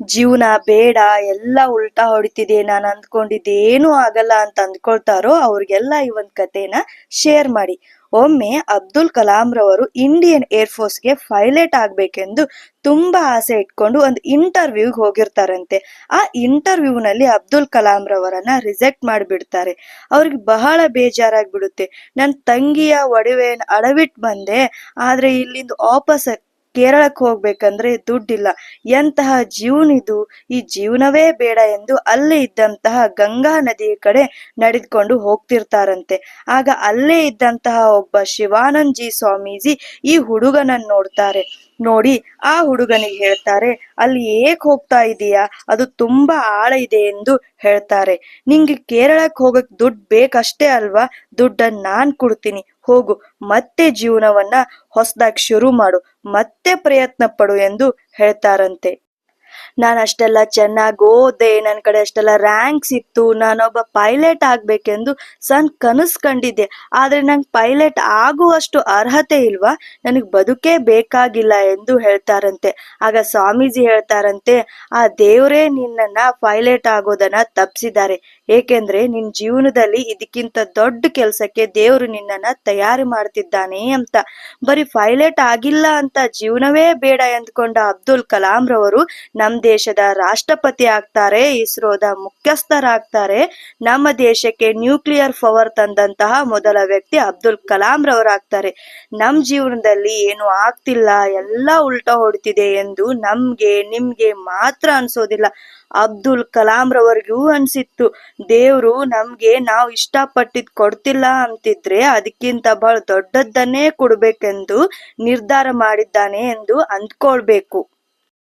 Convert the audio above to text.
ಜೀವನ ಬೇಡ, ಎಲ್ಲ ಉಲ್ಟಾ ಹೊಡಿತಿದೆ, ನಾನು ಅಂದ್ಕೊಂಡಿದ್ದೇನು ಆಗಲ್ಲ ಅಂತ ಅಂದ್ಕೊಳ್ತಾರೋ ಅವ್ರಿಗೆಲ್ಲ ಈ ಒಂದ್ ಕಥೆನ ಶೇರ್ ಮಾಡಿ. ಒಮ್ಮೆ ಅಬ್ದುಲ್ ಕಲಾಂ ರವರು ಇಂಡಿಯನ್ ಏರ್ ಫೋರ್ಸ್ಗೆ ಪೈಲಟ್ ಆಗ್ಬೇಕೆಂದು ತುಂಬಾ ಆಸೆ ಇಟ್ಕೊಂಡು ಒಂದು ಇಂಟರ್ವ್ಯೂಗೆ ಹೋಗಿರ್ತಾರಂತೆ. ಆ ಇಂಟರ್ವ್ಯೂನಲ್ಲಿ ಅಬ್ದುಲ್ ಕಲಾಂ ರವರನ್ನ ರಿಜೆಕ್ಟ್ ಮಾಡಿಬಿಡ್ತಾರೆ. ಅವ್ರಿಗೆ ಬಹಳ ಬೇಜಾರಾಗ್ಬಿಡುತ್ತೆ. ನನ್ನ ತಂಗಿಯ ಒಡವೆ ಅಡವಿಟ್ ಬಂದೆ, ಆದ್ರೆ ಇಲ್ಲಿಂದ ವಾಪಸ್ ಕೇರಳಕ್ಕೆ ಹೋಗ್ಬೇಕಂದ್ರೆ ದುಡ್ಡಿಲ್ಲ. ಎಂತಹ ಜೀವನಿದು ಈ ಜೀವನವೇ ಬೇಡ ಎಂದು ಅಲ್ಲೇ ಇದ್ದಂತಹ ಗಂಗಾ ನದಿಯ ಕಡೆ ನಡೆದುಕೊಂಡು ಹೋಗ್ತಿರ್ತಾರಂತೆ. ಆಗ ಅಲ್ಲೇ ಇದ್ದಂತಹ ಒಬ್ಬ ಶಿವಾನಂದ್ ಜಿ ಸ್ವಾಮೀಜಿ ಈ ಹುಡುಗನನ್ನು ನೋಡ್ತಾರೆ. ನೋಡಿ, ಆ ಹುಡುಗನಿಗೆ ಹೇಳ್ತಾರೆ, ಅಲ್ಲಿ ಏಕ್ ಹೋಗ್ತಾ ಇದೀಯಾ? ಅದು ತುಂಬಾ ಆಳ ಇದೆ ಎಂದು ಹೇಳ್ತಾರೆ. ನಿಂಗೆ ಕೇರಳಕ್ಕೆ ಹೋಗಕ್ ದುಡ್ಡು ಬೇಕಷ್ಟೇ ಅಲ್ವಾ? ದುಡ್ಡನ್ನ ನಾನ್ ಕೊಡ್ತೀನಿ. ಹೋಗು ಮತ್ತೆ ಜೀವನವನ್ನ ಹೊಸದಾಗಿ ಶುರು ಮಾಡು ಮತ್ತೆ ಪ್ರಯತ್ನ ಪಡು ಎಂದು ಹೇಳ್ತಾರಂತೆ. ನಾನು ಅಷ್ಟೆಲ್ಲ ಚೆನ್ನಾಗಿ ಓದೆ ನನ್ನ ಕಡೆ ಅಷ್ಟೆಲ್ಲ ರ್ಯಾಂಕ್ಸ್ ಇತ್ತು, ನಾನೊಬ್ಬ ಪೈಲಟ್ ಆಗ್ಬೇಕೆಂದು ಸನ್ ಕನಸು ಕಂಡಿದ್ದೆ. ಆದ್ರೆ ನಂಗೆ ಪೈಲಟ್ ಆಗುವಷ್ಟು ಅರ್ಹತೆ ಇಲ್ವಾ? ನನಗೆ ಬದುಕೇ ಬೇಕಾಗಿಲ್ಲ ಎಂದು ಹೇಳ್ತಾರಂತೆ. ಆಗ ಸ್ವಾಮೀಜಿ ಹೇಳ್ತಾರಂತೆ, ಆ ದೇವರೇ ನಿನ್ನನ್ನ ಪೈಲಟ್ ಆಗೋದನ್ನ ತಪ್ಸಿದ್ದಾರೆ. ಏಕೆಂದ್ರೆ ನಿನ್ ಜೀವನದಲ್ಲಿ ಇದಕ್ಕಿಂತ ದೊಡ್ಡ ಕೆಲಸಕ್ಕೆ ದೇವರು ನಿನ್ನನ್ನ ತಯಾರಿ ಮಾಡ್ತಿದ್ದಾನೆ ಅಂತ. ಬರೀ ಪೈಲಟ್ ಆಗಿಲ್ಲ ಅಂತ ಜೀವನವೇ ಬೇಡ ಎಂದ್ಕೊಂಡ ಅಬ್ದುಲ್ ಕಲಾಂ ರವರು ದೇಶದ ರಾಷ್ಟ್ರಪತಿ ಆಗ್ತಾರೆ, ಇಸ್ರೋದ ಮುಖ್ಯಸ್ಥರಾಗ್ತಾರೆ. ನಮ್ಮ ದೇಶಕ್ಕೆ ನ್ಯೂಕ್ಲಿಯರ್ ಪವರ್ ತಂದಂತಹ ಮೊದಲ ವ್ಯಕ್ತಿ ಅಬ್ದುಲ್ ಕಲಾಂ ರವರಾಗ್ತಾರೆ. ನಮ್ ಜೀವನದಲ್ಲಿ ಏನು ಆಗ್ತಿಲ್ಲ, ಎಲ್ಲ ಉಲ್ಟಾ ಹೊಡ್ತಿದೆ ಎಂದು ನಮ್ಗೆ, ನಿಮ್ಗೆ ಮಾತ್ರ ಅನ್ಸೋದಿಲ್ಲ. ಅಬ್ದುಲ್ ಕಲಾಂ ರವರಿಗೂ ಅನ್ಸಿತ್ತು. ದೇವ್ರು ನಮ್ಗೆ ನಾವು ಇಷ್ಟಪಟ್ಟಿದ್ ಕೊಡ್ತಿಲ್ಲ ಅಂತಿದ್ರೆ ಅದಕ್ಕಿಂತ ಬಹಳ ದೊಡ್ಡದನ್ನೇ ಕೊಡ್ಬೇಕೆಂದು ನಿರ್ಧಾರ ಮಾಡಿದ್ದಾನೆ ಎಂದು ಅಂದ್ಕೊಳ್ಬೇಕು.